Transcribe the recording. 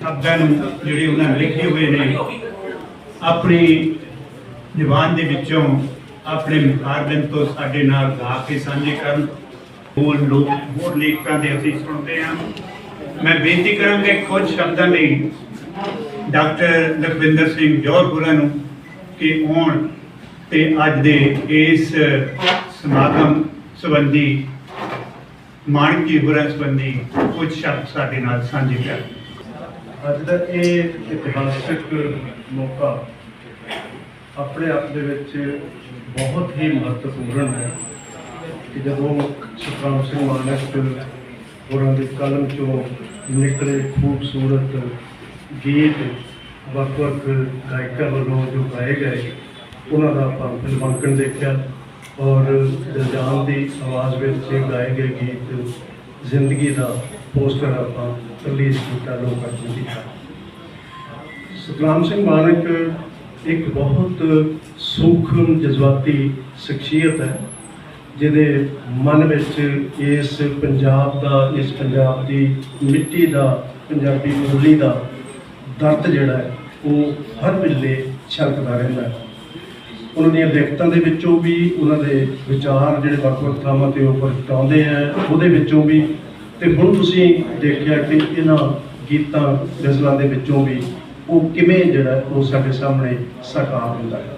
ਸ਼ਬਦਾਂ ਨੂੰ ਜਿਹੜੇ ਉਹਨਾਂ ਲਿਖੇ ਹੋਏ ਨੇ ਆਪਣੀ ਜ਼ੁਬਾਨ ਦੇ ਵਿੱਚੋਂ ਆਪਣੇ ਮੁਖਾਰਬਿੰਦ ਤੋਂ ਸਾਡੇ ਨਾਲ ਗਾ ਕੇ ਸਾਂਝੇ ਕਰਨ। ਹੋਰ ਲੋਕ, ਹੋਰ ਲੇਖਕਾਂ ਦੇ ਅਸੀਂ ਸੁਣਦੇ ਹਾਂ। ਮੈਂ ਬੇਨਤੀ ਕਰਾਂਗਾ ਕੁਝ ਸ਼ਬਦਾਂ ਲਈ, ਡਾਕਟਰ ਲਖਵਿੰਦਰ ਸਿੰਘ ਜੌਹਰ ਨੂੰ ਕਿ ਆਉਣ ਤੇ ਅੱਜ ਦੇ ਇਸ ਸਮਾਗਮ ਸੰਬੰਧੀ ਮਾਨਕੀ ਹੋਰਾਂ ਸੰਬੰਧੀ ਕੁਝ ਸ਼ਬਦ ਸਾਡੇ ਨਾਲ ਸਾਂਝੇ ਕਰਨ। ਅੱਜ ਦਾ ਇਹ ਇਤਿਹਾਸਕ ਮੌਕਾ ਆਪਣੇ ਆਪ ਦੇ ਵਿੱਚ ਬਹੁਤ ਹੀ ਮਹੱਤਵਪੂਰਨ ਹੈ ਕਿ ਜਦੋਂ ਸੁਖਰਾਮ ਸਿੰਘ ਮਾਨਕ ਹੋਰਾਂ ਦੀ ਕਲਮ ਚੋਂ ਨਿਕਲੇ ਖੂਬਸੂਰਤ ਗੀਤ ਵੱਖ-ਵੱਖ ਗਾਇਕਾਂ ਵੱਲੋਂ ਜੋ ਗਾਏ ਗਏ, ਉਹਨਾਂ ਦਾ ਆਪਾਂ ਫਿਲਮਾਂਕਣ ਦੇਖਿਆ ਔਰ ਦਿਲਜਾਨ ਦੀ ਆਵਾਜ਼ ਵਿੱਚ ਗਾਏ ਗਏ ਗੀਤ ਜ਼ਿੰਦਗੀ ਦਾ ਪੋਸਟਰ ਆਪਾਂ ਰਿਲੀਜ਼ ਕੀਤਾ, ਲੋਕਾਂ ਨੂੰ ਦਿੱਤਾ ਸਤਨਾਮ ਸਿੰਘ ਮਾਨਕ ਇੱਕ ਬਹੁਤ ਸੂਖਮ ਜਜ਼ਬਾਤੀ ਸ਼ਖਸੀਅਤ ਹੈ, ਜਿਹਦੇ ਮਨ ਵਿੱਚ ਇਸ ਪੰਜਾਬ ਦਾ, ਇਸ ਪੰਜਾਬ ਦੀ ਮਿੱਟੀ ਦਾ, ਪੰਜਾਬੀ ਬੋਲੀ ਦਾ ਦਰਦ ਜਿਹੜਾ ਹੈ, ਉਹ ਹਰ ਵੇਲੇ ਛਲਕਦਾ ਰਹਿੰਦਾ ਹੈ। ਉਹਨਾਂ ਦੀਆਂ ਲਿਖਤਾਂ ਦੇ ਵਿੱਚੋਂ ਵੀ, ਉਹਨਾਂ ਦੇ ਵਿਚਾਰ ਜਿਹੜੇ ਵੱਖ-ਵੱਖ ਥਾਵਾਂ ਤੇ ਉਹ ਪ੍ਰਗਟਾਉਂਦੇ ਆ, ਉਹਦੇ ਵਿੱਚੋਂ ਵੀ। ਤੇ ਹੁਣ ਤੁਸੀਂ ਦੇਖਿਆ ਕਿ ਇਹਨਾਂ ਗੀਤਾਂ ਗਜ਼ਲਾਂ ਦੇ ਵਿੱਚੋਂ ਵੀ ਉਹ ਕਿਵੇਂ ਜਿਹੜਾ ਉਹ ਸਾਡੇ ਸਾਹਮਣੇ ਸਾਕਾਰ ਹੁੰਦਾ ਹੈ?